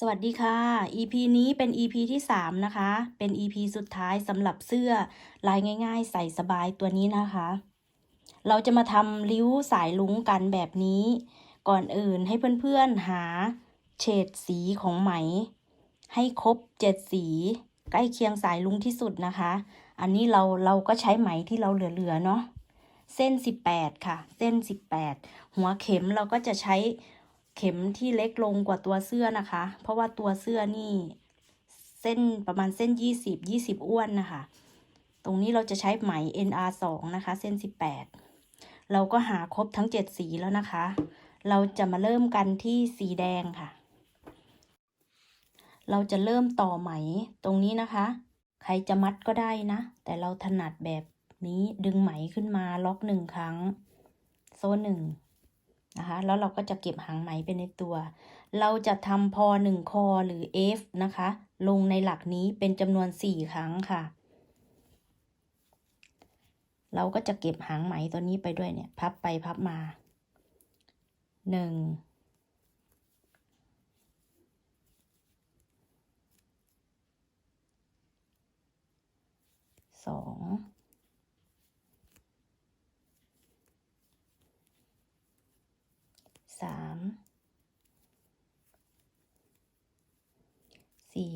สวัสดีค่ะ EP นี้เป็น EP ที่ 3 นะคะ เป็น EP สุดท้ายสำหรับเสื้อลายง่าย ๆ ใส่สบายตัวนี้นะคะ เราจะมาทำริ้วสายลุงกันแบบนี้ ก่อนอื่นให้เพื่อนๆหาเฉดสีของไหม ให้ครบ 7 สี ใกล้เคียงสายลุงที่สุดนะคะ อันนี้เราเราก็ใช้ไหมที่เราเหลือๆเนาะ เส้น 18 ค่ะ เส้น 18 หัวเข็มเราก็จะใช้ เข็มที่เล็กลงกว่าตัวเสื้อนะคะ เพราะว่าตัวเสื้อนี่เส้นประมาณเส้น 20 20 อ้วนนะคะ ตรงนี้เราจะใช้ไหม NR 2 นะคะ เส้น 18 เราก็หาครบทั้ง 7 สีแล้วนะคะ เราจะมาเริ่มกันที่สีแดงค่ะ เราจะเริ่มต่อไหมตรงนี้นะคะ ใครจะมัดก็ได้นะ แต่เราถนัดแบบนี้ดึงไหมขึ้นมาล็อกหนึ่งครั้ง โซ่หนึ่ง นะคะแล้วเราก็จะเก็บหางไหมเป็นในตัว เราจะทำพอหนึ่งคอหรือ F นะคะ ลงในหลักนี้เป็นจำนวน 4 ครั้งค่ะ เราก็จะเก็บหางไหมตัวนี้ไปด้วยเนี่ยพับไปพับมา 1 2 สามสี่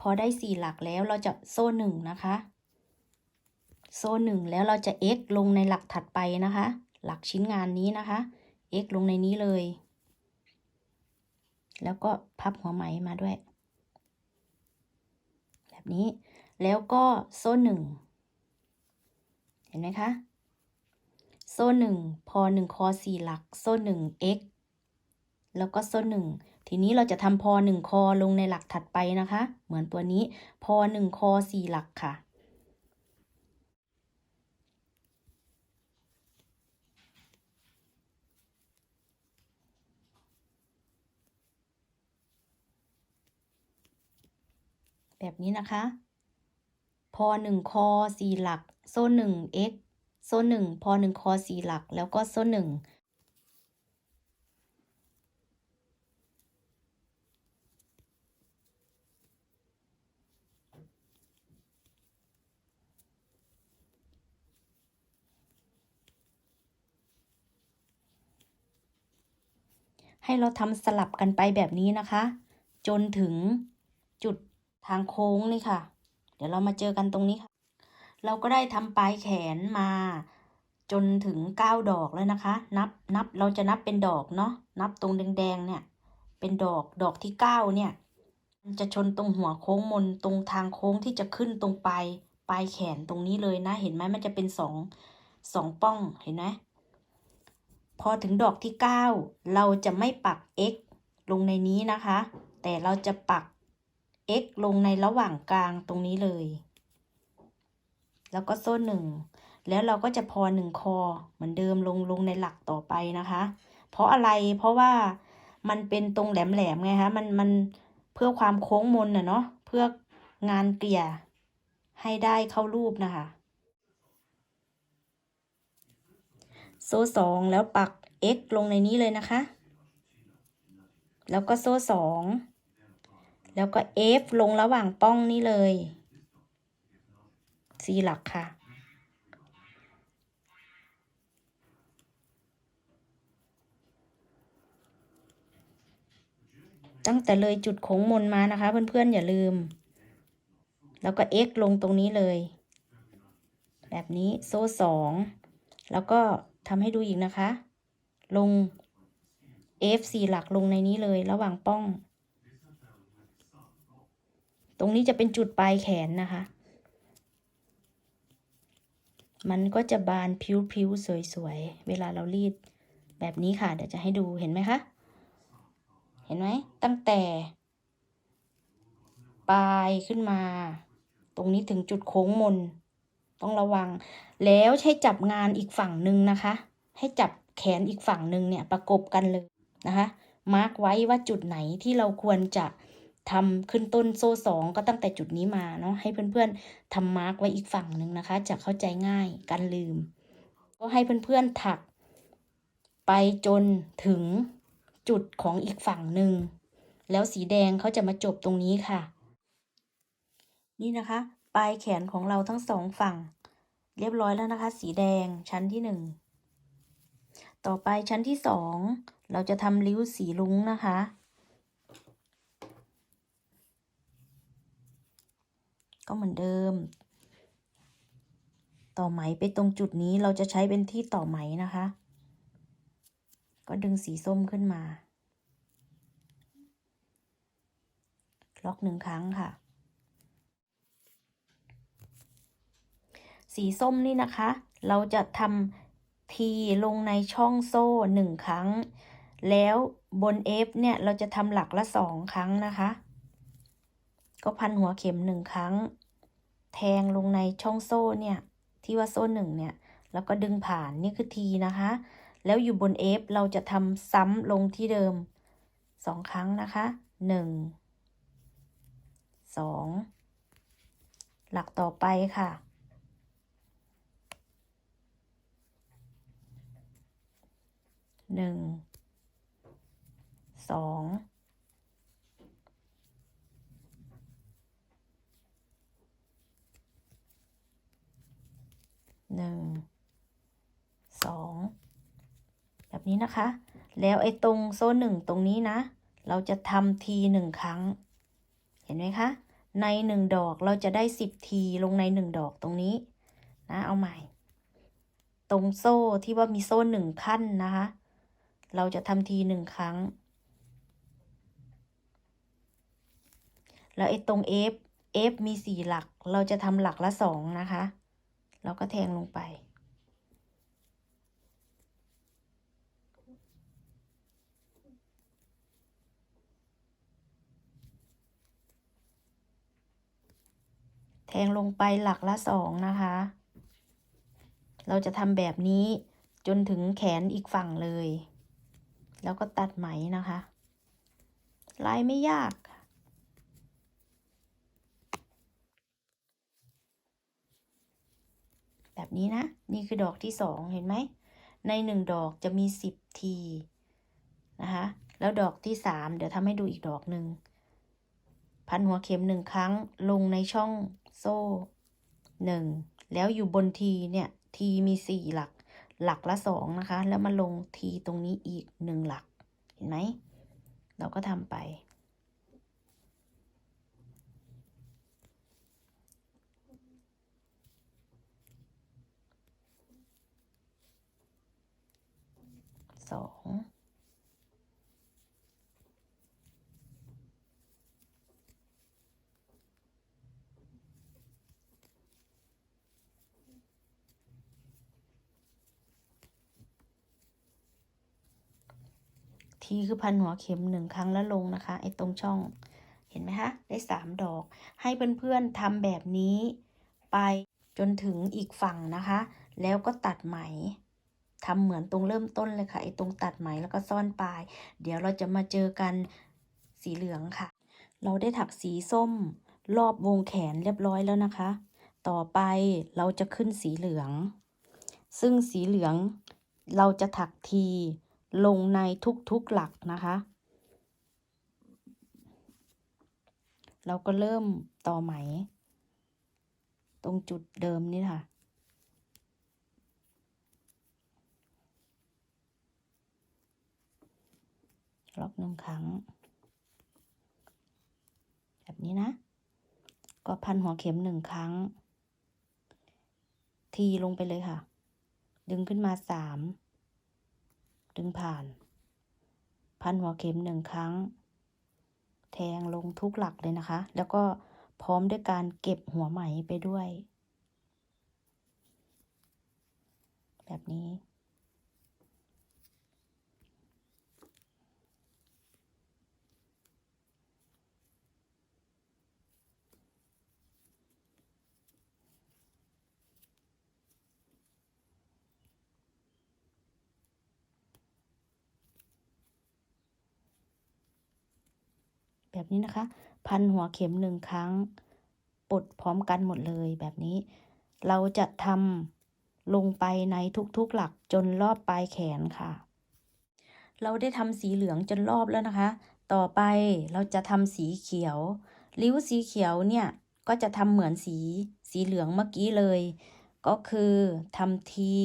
พอได้สี่หลักแล้วเราจะโซ่หนึ่งนะคะ โซ่หนึ่งแล้วเราจะ x ลงในหลักถัดไปนะคะ หลักชิ้นงานนี้นะคะ x ลงในนี้เลย แล้วก็พับหัวไหมมาด้วย แบบนี้แล้วก็โซ่หนึ่งเห็นไหมคะ โซ่หนึ่งพอหนึ่งคอสี่หลัก โซ่หนึ่ง x แล้วก็โซ่หนึ่งทีนี้เราจะทำพอหนึ่งคอลงในหลักถัดไปนะคะ เหมือนตัวนี้พอหนึ่งคอสี่หลักค่ะ แบบนี้นะคะ พอหนึ่งคอสี่หลัก โซ่หนึ่ง x โซ่หนึ่งพอหนึ่งคอสี่หลัก แล้วก็โซ่หนึ่ง ให้เราทำสลับกันไปแบบนี้นะคะ จนถึงจุดทางโค้งนี่ค่ะ เดี๋ยวเรามาเจอกันตรงนี้ค่ะ เราก็ได้ทำปลายแขนมาจนถึงเก้าดอกแล้วนะคะ นับนับเราจะนับเป็นดอกเนาะนับตรงแดงๆเนี่ย เป็นดอกดอกที่เก้าเนี่ยมันจะชนตรงหัวโค้งมนตรงทางโค้งที่จะขึ้นตรงปลายปลายแขนตรงนี้เลยนะ เห็นไหมมันจะเป็นสองสองป้องเห็นไหม พอถึงดอกที่ 9 เราจะไม่ปัก x ลงในนี้นะคะ แต่เราจะปัก x ลงในระหว่างกลางตรงนี้เลย แล้วก็โซ่หนึ่ง แล้วเราก็จะพอหนึ่งคอเหมือนเดิมลงลงในหลักต่อไปนะคะ เพราะอะไร เพราะว่ามันเป็นตรงแหลมๆไงคะมันมันเพื่อความโค้งมนน่ะเนาะ เพื่องานเกลี่ยให้ได้เข้ารูปนะคะ โซ่สองแล้วปัก x ลงในนี้เลยนะคะ แล้วก็โซ่สองแล้วก็ f ลงระหว่างป้องนี้เลยสี่หลักค่ะ ตั้งแต่เลยจุดโค้งมนมานะคะ เพื่อนๆ อย่าลืม แล้วก็ x ลงตรงนี้เลย แบบนี้โซ่สองแล้วก็ ทำให้ดูอีกนะคะ ลง F สี่หลักลงในนี้เลยระหว่างป้อง ตรงนี้จะเป็นจุดปลายแขนนะคะ มันก็จะบานผิวๆสวยๆ เวลาเรารีดแบบนี้ค่ะ เดี๋ยวจะให้ดูเห็นไหมคะ เห็นไหมตั้งแต่ปลายขึ้นมา ตรงนี้ถึงจุดโค้งมน ต้องระวัง แล้วใช้จับงานอีกฝั่งหนึ่งนะคะ ให้จับแขนอีกฝั่งหนึ่งเนี่ยประกบกันเลยนะคะ มาร์กไว้ว่าจุดไหนที่เราควรจะทำขึ้นต้นโซ่สองก็ตั้งแต่จุดนี้มาเนาะให้เพื่อนๆทำมาร์กไว้อีกฝั่งหนึ่งนะคะ จะเข้าใจง่ายการลืม ก็ให้เพื่อนๆถัก ไปจนถึงจุดของอีกฝั่งหนึ่งแล้วสีแดงเขาจะมาจบตรงนี้ค่ะ นี่นะคะ ปลายแขนของเราทั้งสองฝั่ง เรียบร้อยแล้วนะคะ สีแดงชั้นที่หนึ่งต่อไปชั้นที่สองเราจะทำริ้วสีรุ้งนะคะ ก็เหมือนเดิม ต่อไหมไปตรงจุดนี้เราจะใช้เป็นที่ต่อไหมนะคะ ก็ดึงสีส้มขึ้นมา ล็อกหนึ่งครั้งค่ะ สีส้มนี่นะคะ เราจะทำทีลงในช่องโซ่หนึ่งครั้ง แล้วบน F เนี่ยเราจะทำหลักละสองครั้งนะคะ ก็พันหัวเข็มหนึ่งครั้ง แทงลงในช่องโซ่เนี่ย ที่ว่าโซ่หนึ่งเนี่ย แล้วก็ดึงผ่านนี่คือทีนะคะ แล้วอยู่บน F เราจะทำซ้ำลงที่เดิมสองครั้งนะคะหนึ่งสองหลักต่อไปค่ะ หนึ่งสองหนึ่งสองแบบนี้นะคะ แล้วไอ้ตรงโซ่หนึ่งตรงนี้นะ เราจะทำทีหนึ่งครั้ง เห็นไหมคะ ในหนึ่งดอกเราจะได้สิบทีลงในหนึ่งดอกตรงนี้นะ เอาใหม่ ตรงโซ่ที่ว่ามีโซ่หนึ่งขั้นนะคะ เราจะทำทีหนึ่งครั้ง แล้วไอ้ตรง F F มีสี่หลัก เราจะทำหลักละสองนะคะ เราก็แทงลงไป แทงลงไปหลักละสองนะคะ เราจะทำแบบนี้จนถึงแขนอีกฝั่งเลย แล้วก็ตัดไหมนะคะ ลายไม่ยากแบบนี้นะ นี่คือดอกที่สองเห็นไหม ในหนึ่งดอกจะมีสิบทีนะคะ แล้วดอกที่สามเดี๋ยวทำให้ดูอีกดอกหนึ่ง พันหัวเข็มหนึ่งครั้งลงในช่องโซ่หนึ่ง แล้วอยู่บนทีเนี่ย ทีมีสี่หลัก หลักละสองนะคะ แล้วมาลงทีตรงนี้อีกหนึ่งหลัก เห็นไหม เราก็ทำไป สอง ทีคือพันหัวเข็มหนึ่งครั้งแล้วลงนะคะไอ้ตรงช่องเห็นไหมคะได้สามดอก ให้เพื่อนๆทำแบบนี้ไปจนถึงอีกฝั่งนะคะ แล้วก็ตัดไหมทำเหมือนตรงเริ่มต้นเลยค่ะไอ้ตรงตัดไหมแล้วก็ซ่อนปลาย เดี๋ยวเราจะมาเจอกันสีเหลืองค่ะ เราได้ถักสีส้ม รอบวงแขนเรียบร้อยแล้วนะคะ ต่อไปเราจะขึ้นสีเหลือง ซึ่งสีเหลืองเราจะถักที ลงในทุกๆหลักนะคะ เราก็เริ่มต่อไหม ตรงจุดเดิมนี่ค่ะ ล็อกหนึ่งครั้ง แบบนี้นะ ก็พันหัวเข็มหนึ่งครั้ง ทีลงไปเลยค่ะ ดึงขึ้นมาสามึงผ่าน พันหัวเข็มหนึ่งครั้ง แทงลงทุกหลักเลยนะคะ แล้วก็พร้อมด้วยการเก็บหัวไหมไปด้วย แบบนี้ แบบนี้นะคะ พันหัวเข็มหนึ่งครั้งปลดพร้อมกันหมดเลยแบบนี้ เราจะทำลงไปในทุกๆหลักจนรอบปลายแขนค่ะ เราได้ทำสีเหลืองจนรอบแล้วนะคะ ต่อไปเราจะทำสีเขียว ริ้วสีเขียวเนี่ยก็จะทำเหมือนสีสีเหลืองเมื่อกี้เลย ก็คือทำที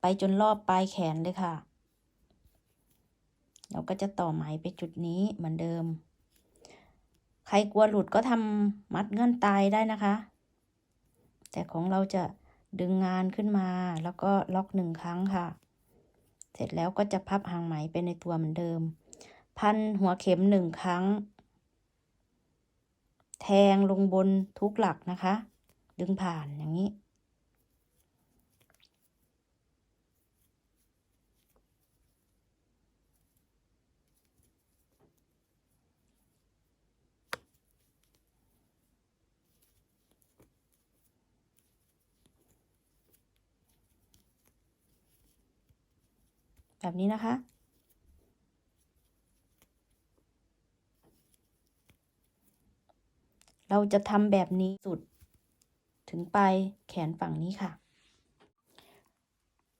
ไปจนรอบปลายแขนเลยค่ะ เราก็จะต่อไหมไปจุดนี้เหมือนเดิม ใครกลัวหลุดก็ทำมัดเงื่อนตายได้นะคะ แต่ของเราจะดึงงานขึ้นมาแล้วก็ล็อกหนึ่งครั้งค่ะ เสร็จแล้วก็จะพับหางไหมไปในตัวเหมือนเดิม พันหัวเข็มหนึ่งครั้ง แทงลงบนทุกหลักนะคะ ดึงผ่านอย่างนี้ แบบนี้นะคะ เราจะทำแบบนี้สุด ถึงปลายแขนฝั่งนี้ค่ะ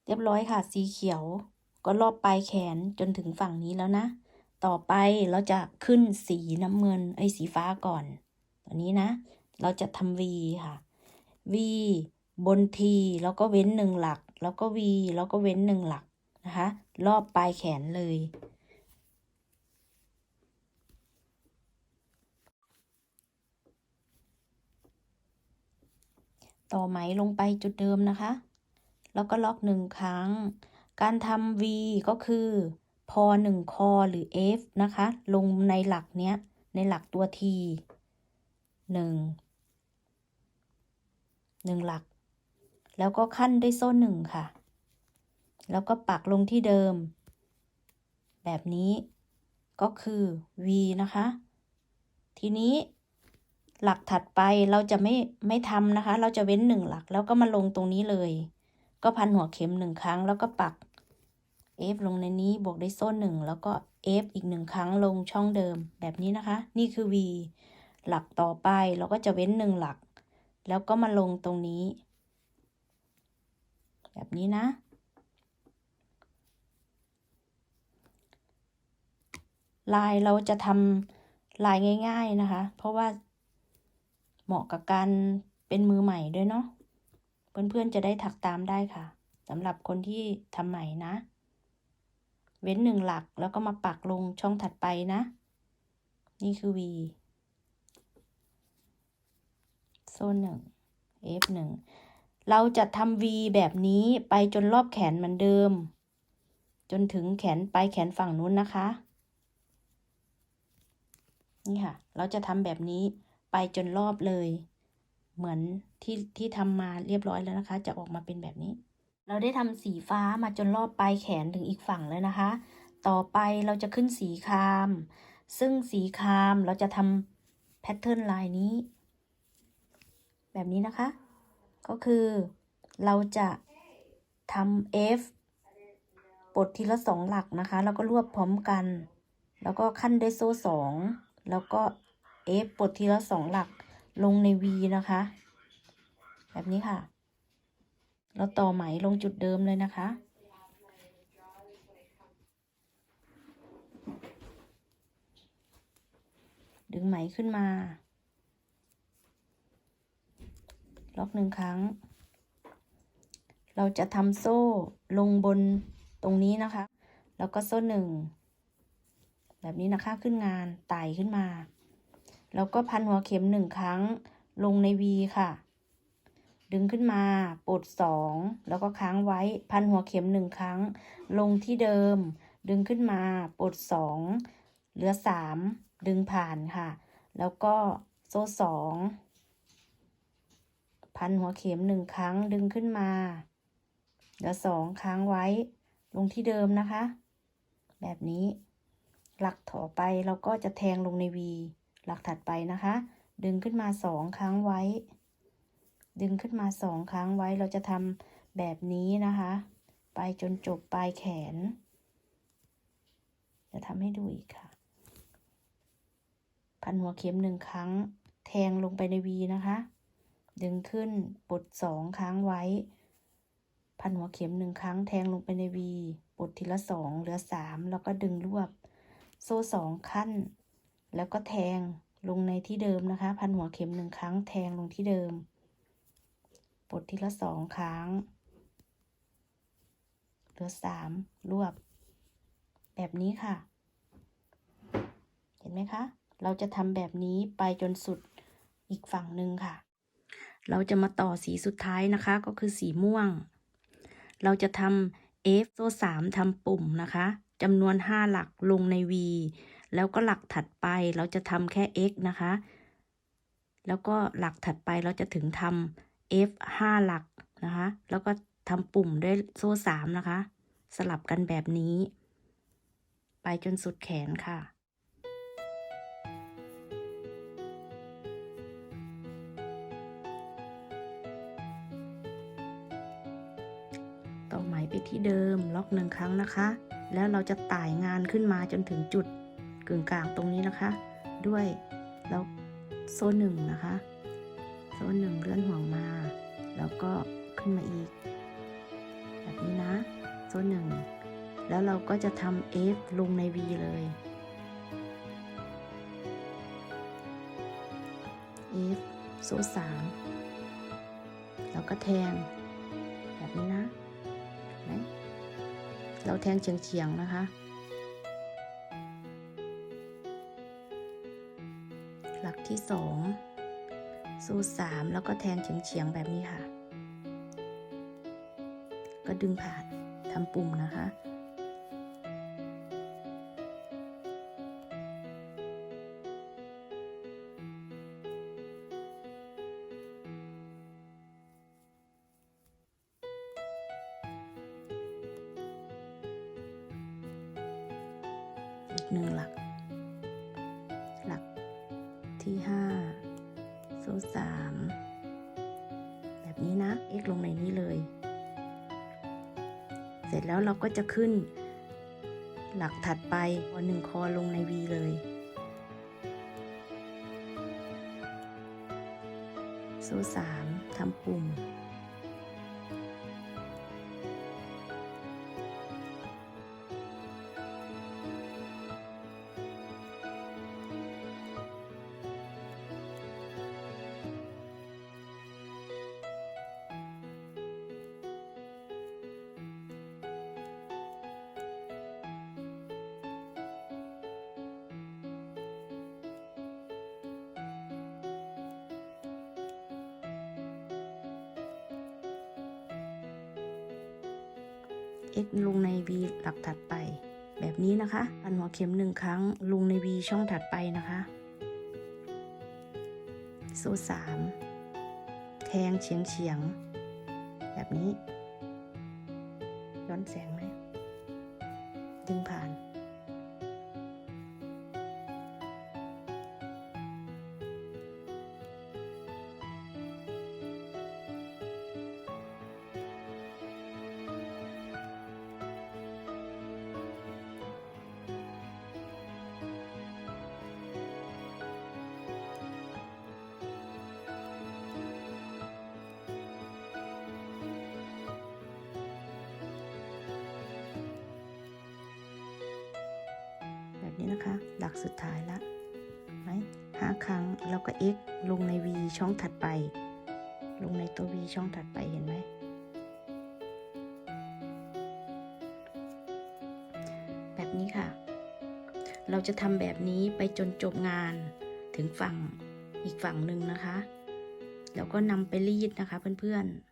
เรียบร้อยค่ะ สีเขียวก็รอบปลายแขนจนถึงฝั่งนี้แล้วนะ ต่อไปเราจะขึ้นสีน้ำเงินไอ้สีฟ้าก่อน ตัวนี้นะ เราจะทำ V ค่ะ V บน T แล้วก็เว้นหนึ่งหลัก แล้วก็ V แล้วก็เว้นหนึ่งหลัก นะคะ รอบปลายแขนเลย ต่อไหมลงไปจุดเดิมนะคะ แล้วก็ล็อกหนึ่งครั้ง การทำ V ก็คือพอหนึ่งคอหรือ F นะคะ ลงในหลักเนี้ย ในหลักตัว T หนึ่งหนึ่งหลัก แล้วก็ขั้นด้วยโซ่หนึ่งค่ะ แล้วก็ปักลงที่เดิม แบบนี้ก็คือ V นะคะ ทีนี้หลักถัดไปเราจะไม่ไม่ทำนะคะ เราจะเว้นหนึ่งหลักแล้วก็มาลงตรงนี้เลย ก็พันหัวเข็มหนึ่งครั้ง แล้วก็ปัก F ลงในนี้บวกด้วยโซ่หนึ่งแล้วก็ F อีกหนึ่งครั้งลงช่องเดิมแบบนี้นะคะ นี่คือ V หลักต่อไปเราก็จะเว้นหนึ่งหลัก แล้วก็มาลงตรงนี้ แบบนี้นะ ลายเราจะทำลายง่าย ๆนะคะ เพราะว่าเหมาะกับการเป็นมือใหม่ด้วยเนาะเพื่อนๆจะได้ถักตามได้ค่ะสำหรับคนที่ทำใหม่นะ เว้นหนึ่งหลักแล้วก็มาปักลงช่องถัดไปนะ นี่คือ V โซนหนึ่ง F หนึ่งเราจะทำ V แบบนี้ไปจนรอบแขนเหมือนเดิม จนถึงแขนปลายแขนฝั่งนู้นนะคะ นี่ค่ะ เราจะทำแบบนี้ไปจนรอบเลย เหมือนที่ที่ทำมาเรียบร้อยแล้วนะคะ จะออกมาเป็นแบบนี้ เราได้ทำสีฟ้ามาจนรอบปลายแขนถึงอีกฝั่งเลยนะคะ ต่อไปเราจะขึ้นสีคราม ซึ่งสีครามเราจะทำแพทเทิร์นลายนี้ แบบนี้นะคะ ก็คือเราจะทำ F ปลดทีละสองหลักนะคะ แล้วก็รวบพร้อมกัน แล้วก็ขั้นด้วยโซ่สอง แล้วก็ F ปลดทีละสองหลักลงใน V นะคะ แบบนี้ค่ะ แล้วต่อไหมลงจุดเดิมเลยนะคะ ดึงไหมขึ้นมา ล็อกหนึ่งครั้ง เราจะทำโซ่ลงบนตรงนี้นะคะ แล้วก็โซ่หนึ่ง แบบนี้นะคะขึ้นงานไต่ขึ้นมา แล้วก็พันหัวเข็มหนึ่งครั้งลงใน V ค่ะ ดึงขึ้นมาปลดสองแล้วก็ค้างไว้พันหัวเข็มหนึ่งครั้ง ลงที่เดิม ดึงขึ้นมาปลดสองเหลือสามดึงผ่านค่ะ แล้วก็โซ่สองพันหัวเข็มหนึ่งครั้งดึงขึ้นมาเหลือสองค้างไว้ลงที่เดิมนะคะ แบบนี้ หลักต่อไปเราก็จะแทงลงใน V หลักถัดไปนะคะ ดึงขึ้นมาสองครั้งไว้ ดึงขึ้นมาสองครั้งไว้เราจะทำแบบนี้นะคะ ไปจนจบปลายแขน จะทำให้ดูอีกค่ะ พันหัวเข็มหนึ่งครั้ง แทงลงไปใน V นะคะ ดึงขึ้นปลดสองครั้งไว้ พันหัวเข็มหนึ่งครั้งแทงลงไปใน V ปลดทีละสองเหลือสามแล้วก็ดึงรวบ โซ่สองขั้น แล้วก็แทงลงในที่เดิมนะคะ พันหัวเข็มหนึ่งครั้งแทงลงที่เดิม ปลดทีละสองครั้งเหลือสามรวบ แบบนี้ค่ะ เห็นไหมคะ เราจะทำแบบนี้ไปจนสุดอีกฝั่งหนึ่งค่ะ เราจะมาต่อสีสุดท้ายนะคะ ก็คือสีม่วง เราจะทำ F โซ่สามทำปุ่มนะคะ จำนวน 5 หลักลงใน V แล้วก็หลักถัดไปเราจะทำแค่ x นะคะ แล้วก็หลักถัดไปเราจะถึงทำ f 5 หลักนะคะ แล้วก็ทำปุ่มด้วยโซ่สามนะคะ สลับกันแบบนี้ ไปจนสุดแขนค่ะต่อไหมไปที่เดิมล็อกหนึ่งครั้งนะคะ แล้วเราจะต่ายงานขึ้นมาจนถึงจุดกึ่งกลางตรงนี้นะคะ ด้วยแล้วโซ่หนึ่งนะคะ โซ่หนึ่งเลื่อนห่วงมา แล้วก็ขึ้นมาอีก แบบนี้นะ โซ่หนึ่งแล้วเราก็จะทำ F ลงใน V เลย F โซ่สามแล้วก็แทง เราแทงเฉียงๆนะคะ หลักที่สองสู้สามแล้วก็แทงเฉียงๆแบบนี้ค่ะ ก็ดึงผ่านทำปุ่มนะคะ หนึ่งหลัก หลักที่ห้าโซ่สามแบบนี้นะ x ลงในนี้เลย เสร็จแล้วเราก็จะขึ้น หลักถัดไปคอหนึ่งคอลงใน v เลยโซ่สามทำปุ่ม x ลงใน v หลักถัดไป แบบนี้นะคะพันหัวเข็มหนึ่งครั้ง ลงใน v ช่องถัดไปนะคะโซ่สามแทงเฉียงเฉียง แบบนี้ ย้อนแสงไหมดึงผ่าน แบบนี้นะคะ หลักสุดท้ายละไหมห้าครั้งแล้วก็ x ลงใน v ช่องถัดไป ลงในตัว v ช่องถัดไปเห็นไหมแบบนี้ค่ะ เราจะทำแบบนี้ไปจนจบงานถึงฝั่งอีกฝั่งหนึ่งนะคะ แล้วก็นำไปรีดนะคะเพื่อนๆ